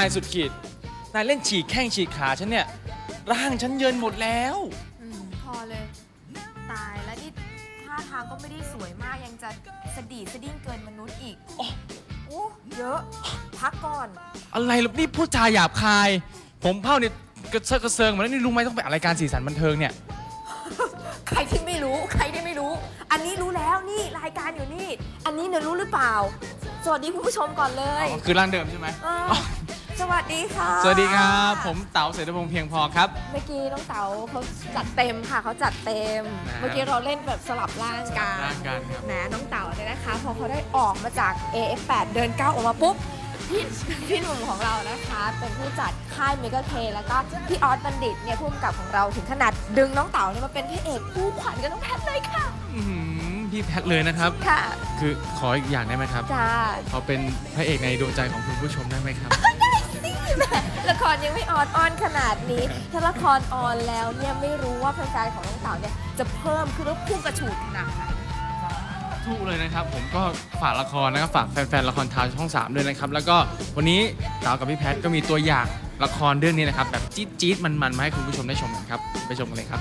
ายสุดขีด นายเล่นฉีกแข้งฉีกขาฉันเนี่ย ร่างฉันเยินหมดแล้ว อืมพอเลย ตายแล้วนี่ท่าทางก็ไม่ได้สวยมากยังจะสะดีดสะดิ้งเกินมนุษย์อีกโอ้โอ้เยอะ พักก่อน อะไรล่ะนี่พูดจาหยาบคาย ผมเผ่าเนี่ยกระเซาะกระเซิงหมาแล้วนี่รู้ไหมต้องไปอะไรายการสีสันบันเทิงเนี่ย ใครที่ไม่รู้ ใครที่ไม่รู้ อันนี้รู้แล้วนี่รายการอยู่นี่ อันนี้เนี่ยรู้หรือเปล่า สวัสดีคุณผู้ชมก่อนเลยอ๋อคือร่างเดิมใช่ไหม เออ สวัสดีค่ะ สวัสดีครับ ผมเต๋าเศรษฐพงษ์เพียงพอครับ เมื่อกี้น้องเต๋าเขาจัดเต็มค่ะเขาจัดเต็ม นะเมื่อกี้เราเล่นแบบสลับร่างกันร่างกันครับแหมน้องเต๋าเนี่ยนะคะ พอเขาได้ออกมาจาก AF8 เดินก้าวออกมาปุ๊บ พี่พี่หนุ่มของเรานะคะ เป็นผู้จัดค่ายเมก a เคแล้วก็พี่ออสบัณฑิตเนี่ยผู้กำกับของเราถึงขนาดดึงน้องเต๋าเนี่ยมาเป็นพระเอกคู่ขวัญกับน้องแพทเลยค่ะ อื้อหือพี่แพทเลยนะครับ ค่ะคือขออีกอย่างได้ไหมครับ จ้า ขอเป็นพระเอกในดวงใจของคุณผู้ชมได้ไหมครับ ละครยังไม่ออนออนขนาดนี้ ถ้าละครออนแล้วเนี่ยไม่รู้ว่าแฟนๆของน้องเต๋าเนี่ยจะเพิ่มขึ้นแล้วพุ่งกระฉูดขนาดไหนทุกเลยนะครับผมก็ฝากละครนะครับฝากแฟนๆละครทางช่อง 3 ด้วยนะครับ แล้วก็วันนี้เต๋ากับพี่แพทก็มีตัวอย่างละครเรื่องนี้นะครับ แบบจี๊ดจี๊ดๆมันๆมาให้คุณผู้ชมได้ชมกันครับไปชมกันเลยครับ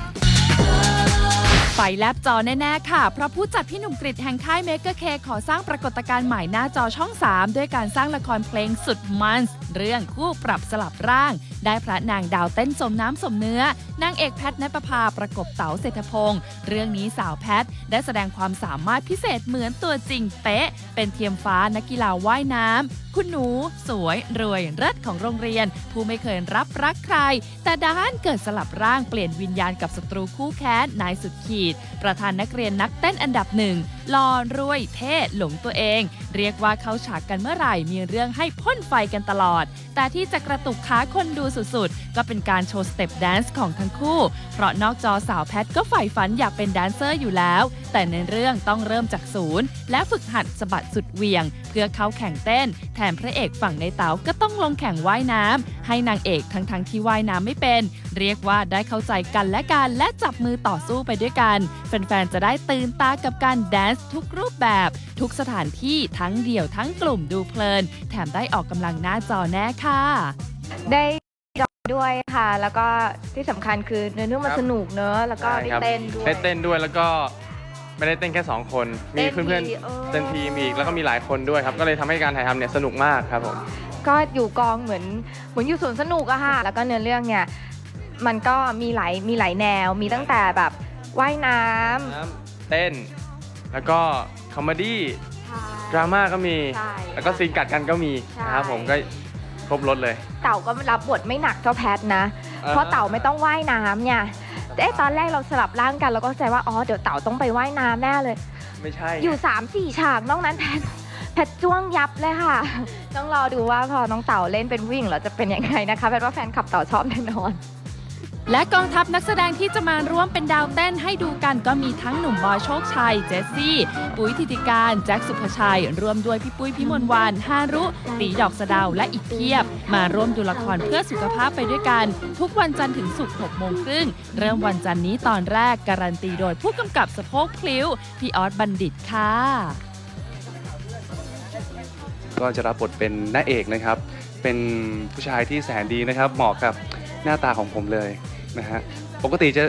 ไฟแลบจอแน่ ๆ ค่ะ เพราะผู้จัดพี่หนุ่มกริดแห่งค่ายเมก e เคขอสร้างปรากฏการณ์ใหม่หน้าจอช่อง 3 ด้วยการสร้างละครเพลงสุดมันส์เรื่องคู่ปรับสลับร่าง ได้พระนางดาวเต้นสมน้ำสมเนื้อนางเอกแพทณประภาประกบเต๋าเศรษฐพงศ์เรื่องนี้สาวแพทได้แสดงความสามารถพิเศษเหมือนตัวจริงเป๊ะ เป็นเทียมฟ้านักกีฬาว่ายน้ำคุณหนู สวย รวยเลิศของโรงเรียน ผู้ไม่เคยรับรักใคร แต่ด้านเกิดสลับร่างเปลี่ยนวิญญาณกับศัตรูคู่แค้นนายสุดขีด ประธานนักเรียนนักเต้นอันดับหนึ่ง หล่อรวยเท่หลงตัวเอง เรียกว่าเข้าฉากกันเมื่อไหร่มีเรื่องให้พ่นไฟกันตลอด แต่ที่จะกระตุกขาคนดูสุดๆ ก็เป็นการโชว์สเต็ปแดนซ์ของทั้งคู่ เพราะนอกจอสาวแพทก็ใฝ่ฝันอยากเป็นแดนเซอร์อยู่แล้วแต่ในเรื่องต้องเริ่มจากศูนย์ และฝึกหัดสะบัดสุดเหวียง เพื่อเข้าแข่งเต้น แถมพระเอกฝั่งในเต๋าก็ต้องลงแข่งว่ายน้ำให้นางเอกทั้งๆที่ว่ายน้ำไม่เป็น เรียกว่าได้เข้าใจกันและกันและจับมือต่อสู้ไปด้วยกัน แฟนๆ จะได้ตื่นตากับการแดนซ์ทุกรูปแบบ ทุกสถานที่ทั้งเดี่ยวทั้งกลุ่มดูเพลิน แถมได้ออกกำลังหน้าจอแน่ค่ะ ได้จอยด้วยค่ะ แล้วก็ที่สำคัญคือเนื้อเรื่องมันครับสนุกเนอะแล้วก็ได้เต้นด้วยได้เต้นด้วยแล้วก็ ไม่ได้เต้นแค่สองคน มีเต้นเพื่อนทีเออๆเต้นทีมอีกแล้วก็มีหลายคนด้วยครับ ก็เลยทำให้การถ่ายทำเนี่ยสนุกมากครับผม ก็อยู่กองเหมือนเหมือนอยู่สวนสนุกอะค่ะ แล้วก็เนื้อเรื่องเนี่ยมันก็มีหลายมีหลายแนว มีตั้งแต่แบบว่ายน้ำน้ำเต้น แล้วก็คอมเมดี้ดราม่าก็มีใช่แล้วก็ซีนกัดกันก็มีใช่นะครับผมก็ครบรถเลย เต่าก็รับบทไม่หนักเท่าแพทนะ เพราะเต่าไม่ต้องว่ายน้ำเนี่ยเอ๊ะตอนแรกเราสลับร่างกันเราก็เข้าใจว่าอ๋อเดี๋ยวเต่าต้องไปว่ายน้ำแน่เลย ไม่ใช่ อยู่3ามสี่ฉากนอกนั้นแพทแพทจ้วงยับเลยค่ะ ต้องรอดูว่าพอน้องเต่าเล่นเป็นผู้หญิงแล้วจะเป็นยังไงนะคะแพทว่าแฟนคลับเต่าชอบแน่นอน และกองทัพนักแสดงที่จะมาร่วมเป็นดาวเต้นให้ดูกันก็มีทั้งหนุ่มบอยโชคชัย เจสซี่ ปุ๋ยธิติการ แจ็คสุภชัย รวมด้วยพี่ปุ้ยพิมลวันฮารุ ตีดอกสะดาวและอีกเพียบ มาร่วมดูละครเพื่อสุขภาพไปด้วยกัน ทุกวันจันทร์ถึงศุกร์6โมงครึ่ง เริ่มวันจันทร์นี้ตอนแรกการันตีโดยผู้กำกับสะโพกพลิ้วพี่ออสบัณฑิตค่ะก็จะรับบทเป็นน้าเอกนะครับ เป็นผู้ชายที่แสนดีนะครับ เหมาะกับหน้าตาของผมเลย นะฮะปกติจะ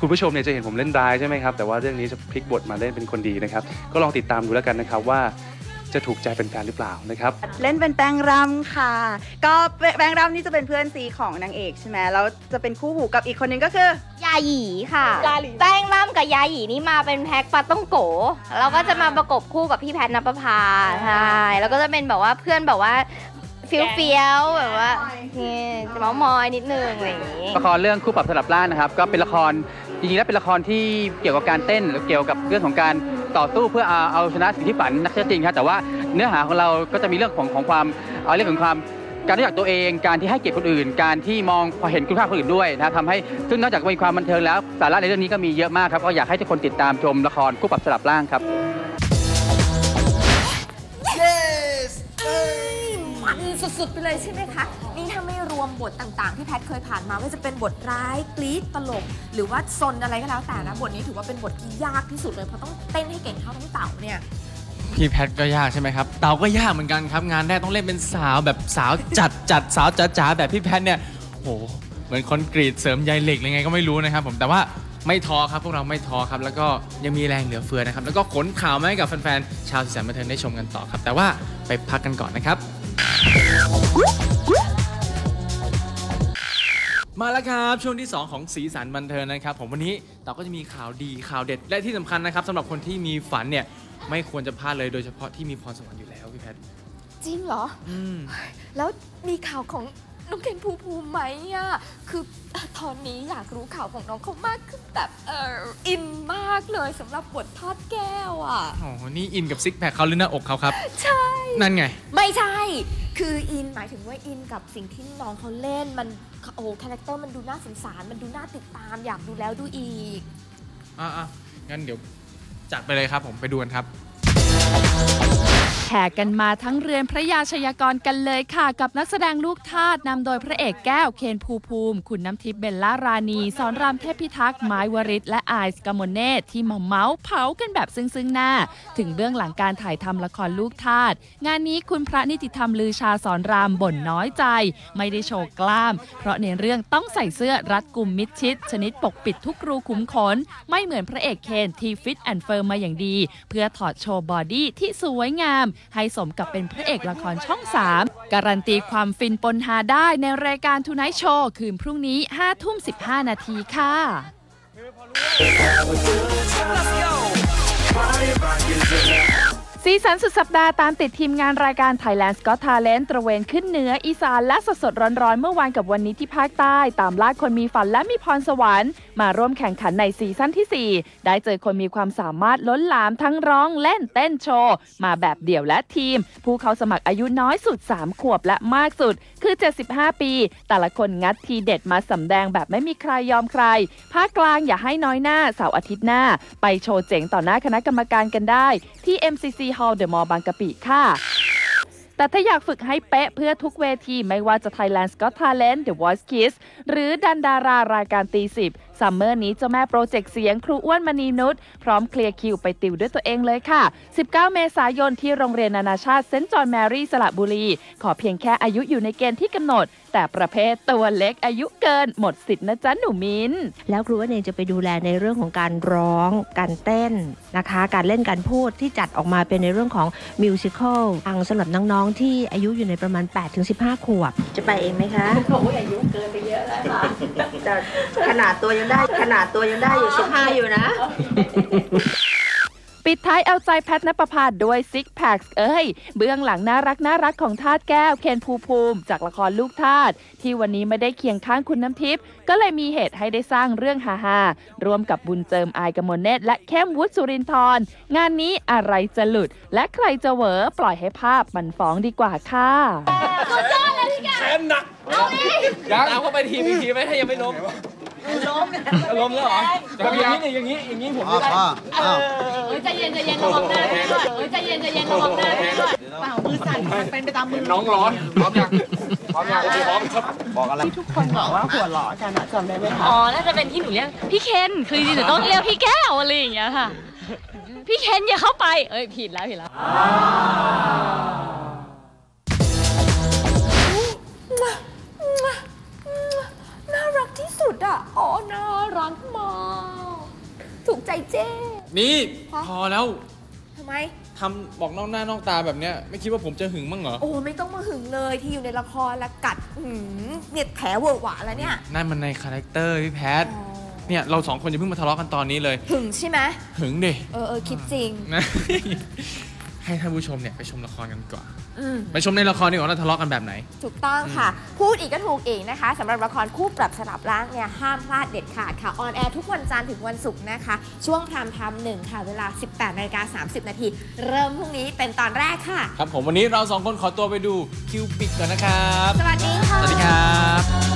คุณผู้ชมเนี่ยจะเห็นผมเล่นร้ายใช่ไหมครับแต่ว่าเรื่องนี้จะพลิกบทมาเล่นเป็นคนดีนะครับก็ลองติดตามดูแล้วกันนะครับว่าจะถูกใจเป็นแฟนหรือเปล่านะครับ เล่นเป็นแป้งรำค่ะ ก็แป้งรำนี่จะเป็นเพื่อนซีของนางเอกใช่ไหมแล้วจะเป็นคู่หูกับอีกคนนึงก็คือยาหยีค่ะแป้งร่ำกับยาหยีนี่มาเป็นแพ็คปลาต้องโกเราก็จะมาประกบคู่กับพี่แพทนปภาใช่แล้วก็จะเป็นแบบว่าเพื่อนแบบว่าเฟี้ยวเฟี้ยวๆแบบว่านี่เมาส์มอยนิดนึงอะไรอย่างงี้ ละครเรื่องคู่ปรับสลับร่างนะครับ ก็เป็นละครจริงๆแล้วเป็นละครที่เกี่ยวกับการเต้นหรือเกี่ยวกับเรื่องของการต่อสู้เพื่อเอาเอาชนะสิ่งที่ฝันนักเต้นจริงครับแต่ว่าเนื้อหาของเราก็จะมีเรื่องของของความเอาเรื่องของความการรู้จักตัวเองการที่ให้เกียรติคนอื่น การที่มองเห็นคุณค่าคนอื่นด้วยนะครับทำให้ซึ่งนอกจากมีความบันเทิงแล้วสาระในเรื่องนี้ก็มีเยอะมากครับก็อยากให้ทุกคนติดตามชมละครคู่ปรับสลับร่างครับ สุดๆ ไปเลยใช่ไหมคะ นี่ถ้าไม่รวมบทต่างๆ ที่แพทเคยผ่านมาไม่ว่าจะเป็นบทร้ายกรี๊ดตลก หรือว่าซนอะไรก็แล้วแต่นะบทนี้ถือว่าเป็นบทที่ยากที่สุดเลยเพราะต้องเต้นให้เก่งเท่าน้องเต๋าเนี่ยพี่แพทก็ยากใช่ไหมครับ เต๋าก็ยากเหมือนกันครับ งานแรกต้องเล่นเป็นสาวแบบสาวจัดจัดสาวจ๋าจแบบพี่แพทเนี่ยโหเหมือนคอนกรีตเสริมใยเหล็กอะไรไงก็ไม่รู้นะครับ ผมแต่ว่าไม่ท้อครับพวกเราไม่ท้อครับ แล้วก็ยังมีแรงเหลือเฟือนะครับ แล้วก็ขนข่าวมาให้กับแฟนๆชาวสีสันบันเทิงได้ชมกันต่อครับ แต่ว่าไปพักกันก่อนนะครับ มาแล้วครับ ช่วงที่ 2 ของสีสันบันเทิงนะครับ ผมวันนี้เราก็จะมีข่าวดีข่าวเด็ด และที่สำคัญนะครับสำหรับคนที่มีฝันเนี่ย ไม่ควรจะพลาดเลยโดยเฉพาะที่มีพรสวรรค์อยู่แล้วพี่แพทจริงเหรอ อืม แล้วมีข่าวของน้องเคนภูมิภูมิไหมอะ คือ ตอนนี้อยากรู้ข่าวของน้องเขามากคือแบบเอออินมากเลยสำหรับบททอดแก้วอะโอ้โหนี่อินกับซิกแพคเขาหรือหน้าอกเขาครับ ใช่ นั่นไง ไม่ใช่ คืออินหมายถึงว่าอินกับสิ่งที่น้องเขาเล่นมันโอ้คาแรคเตอร์มันดูน่าสงสาร มันดูน่าติดตามอยากดูแล้วดูอีก อะๆงั้นเดี๋ยวจัดไปเลยครับผมไปดูกันครับ แห่กันมาทั้งเรือนพระยาชยากรกันเลยค่ะ กับนักแสดงลูกทาสนำโดยพระเอกแก้วเคนภูภูมิ คุณน้ำทิพย์เบลล่ารานีสอนรามเทพพิทักษ์ไม้วริศและไอซ์กมลเนตที่มาเมาส์เผากันแบบซึ้งซึ่งหน้า ถึงเบื้องหลังการถ่ายทำละครลูกทาสงานนี้คุณพระนิติธรรมลือชาสอนรามบ่นน้อยใจ ไม่ได้โชว์กล้าม เพราะในเรื่องต้องใส่เสื้อรัดกุมมิดชิด ชนิดปกปิดทุกรูขุมขน ไม่เหมือนพระเอกเคนที่ฟิตแอนด์เฟิร์มมาอย่างดี เพื่อถอดโชว์บอดี้ที่สวยงามให้สมกับเป็นพระเอกละครช่อง 3 การันตีความฟินปนฮาได้ในรายการทูไนท์โชว์คืนพรุ่งนี้5ทุ่ม 15 นาทีค่ะ สีสันสุดสัปดาห์ตามติดทีมงานรายการ Thailand Got Talent ตระเวนขึ้นเหนืออีสานและสดสดร้อนๆ เมื่อวานกับวันนี้ที่ภาคใต้ ตามล่าคนมีฝันและมีพรสวรรค์ มาร่วมแข่งขันในซีซั่นที่ 4 ได้เจอคนมีความสามารถล้นหลามทั้งร้องเล่นเต้นโชว์ มาแบบเดี่ยวและทีม ผู้เขาสมัครอายุน้อยสุด 3 ขวบและมากสุด คือ 75 ปี แต่ละคนงัดทีเด็ดมาสำแดงแบบไม่มีใครยอมใครภาคกลางอย่าให้น้อยหน้าเสาร์อาทิตย์หน้า ไปโชว์เจ๋งต่อหน้าคณะกรรมการกันได้ที่ MCC Hall The Mall บางกะปิค่ะ แต่ถ้าอยากฝึกให้เป๊ะเพื่อทุกเวทีไม่ว่าจะ Thailand Got Talent The Voice Kids หรือดันดารารายการตีสิบ ซัมเมอร์นี้เจ้าแม่โปรเจกต์เสียงครูอ้วนมณีนุชพร้อมเคลียร์คิวไปติวด้วยตัวเองเลยค่ะ 19 เมษายนที่โรงเรียนนานาชาติเซนต์จอห์นแมรี่สระบุรี ขอเพียงแค่อายุอยู่ในเกณฑ์ที่กำหนด แต่ประเภทตัวเล็กอายุเกินหมดสิทธิ์นะจ๊ะหนูมิ้นแล้วครูว่าเนยจะไปดูแลในเรื่องของการร้อง การเต้นนะคะ การเล่นการพูดที่จัดออกมาเป็นในเรื่องของมิวสิควลฟังสำหรับน้องๆที่อายุอยู่ในประมาณ 8-15 ขวบ จะไปเองไหมคะเขาอายุเกินไปเยอะแล้วค่ะแต่ขนาดตัวยังได้ขนาดตัวยังได้อยู่15อยู่นะ ปิดท้ายเอาใจแพทนปภาด้วยซิกแพคเอ้ย เบื้องหลังน่ารักน่ารักของทาสแก้ว เคนภูมิภูมิ จากละครลูกทาสที่วันนี้ไม่ได้เคียงข้างคุณน้ำทิพย์ก็เลยมีเหตุให้ได้สร้างเรื่องฮาฮาๆร่วมกับบุญเจิมอายกมลเนตรและเข้มวุฒิสุรินทร์งานนี้อะไรจะหลุด และใครจะเหวอปล่อยให้ภาพมันฟ้องดีกว่าค่ะยังเอาเข้าไปทีมอีกทีไหมถ้ายังไม่ล้ม ล้มล้มแล้วเหรออย่างนี้อย่างนี้อย่างนี้ผมไม่ได้เฮ้ยใจเย็นใจเย็นระวังหน้าด้วยเฮ้ยใจเย็นใจเย็นระวังหน้าด้วยน้องร้อนพร้อมยังพร้อมยังพร้อมครับอ๋อน่าจะเป็นที่หนูเรียกพี่เคนคือจริงๆหนูต้องเรียกพี่แก้วอะไรอย่างเงี้ยค่ะพี่เคนอย่าเข้าไปเอ้ยผิดแล้วผิดแล้วน่ารักที่ สุดอะอ๋อน่ารักมากถูกใจเจ้นี่ ฮะ พอแล้วทำไม ทำบอกนอกหน้านอกตาแบบเนี้ย ไม่คิดว่าผมจะหึงมั้งเหรอ โอ้ไม่ต้องมาหึงเลยที่อยู่ในละครและกัดหืมเนี่ยแผลเวอะหวะแล้วเนี่ยนั่นมันในคาแรคเตอร์พี่แพท อ๋อเนี่ยเราสองคนจะเพิ่งมาทะเลาะกันตอนนี้เลย หึงใช่ไหมหึงดิ เออเออคิดจริง นะ ให้ท่านผู้ชมเนี่ยไปชมละครกันก่อนอืม ไปชมในละครดีกว่าเราทะเลาะกันแบบไหน ถูกต้องค่ะ พูดอีกก็ถูกอีกนะคะสำหรับละครคู่ปรับสลับร่างเนี่ยห้ามพลาดเด็ดขาดค่ะออนแอร์ทุกวันจันทร์ถึงวันศุกร์นะคะ ช่วงพรามไทม์หนึ่งค่ะ เวลา 18นาฬิกา30 นาที เริ่มพรุ่งนี้เป็นตอนแรกค่ะ ครับผมวันนี้เราสองคนขอตัวไปดูคิวปิดก่อนนะครับ สวัสดีค่ะ สวัสดีครับ